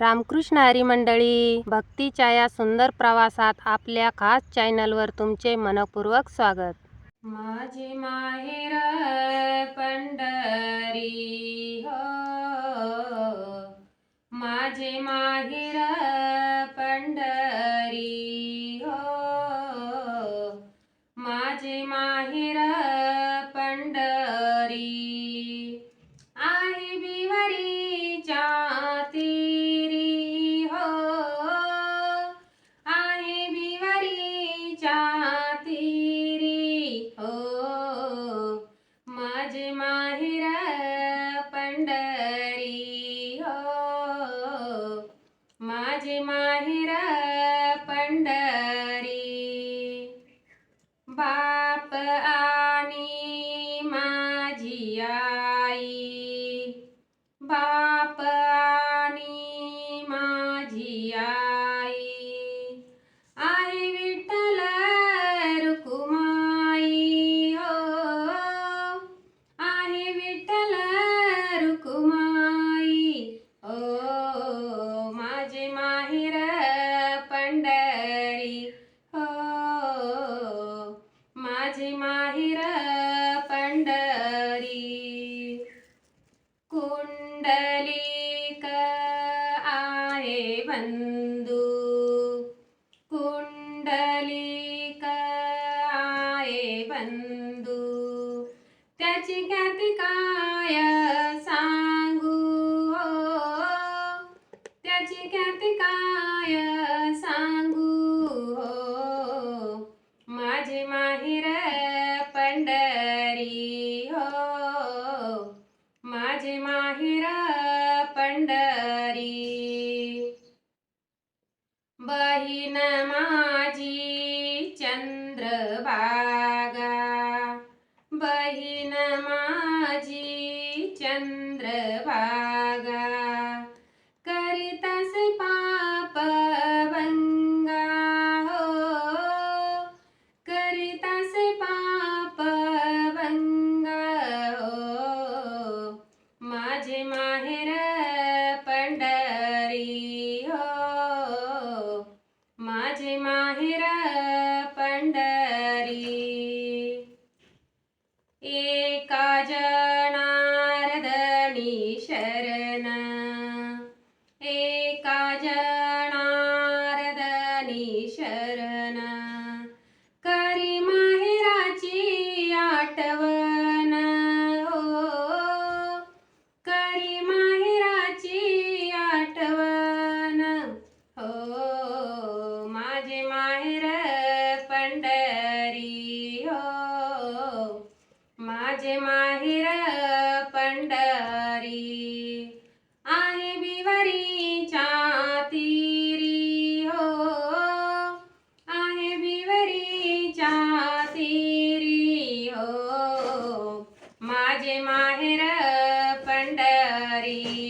रामकृष्ण हरी मंडळी भक्तीच्या या सुंदर प्रवासात आपल्या खास चॅनलवर तुमचे मनपूर्वक स्वागत. माझे माहेर पंढरी हो. माझे माहेर पंढरी हो. माझे माहेर पंढरी माझे माहेर पंढरी कुंडलिक आहे बंधू कुंडलिक आहे बंधू त्याची ख्याती काय माहिरा पंढरी. बहीण माझी चंद्रभागा बहीण माझी चंद्रभागा एका जनार्दनी शरण। एका जनार्दनी शरण। करी माहेराची आठवण। हो करी माहेराची आठवण। हो माझे माहेर पंढरी। हो माझे माहिर पंढरी. आहे बिवरीच्या तीरी हो. आहे बिवरीच्या तीरी हो. माझे माहिर पंढरी.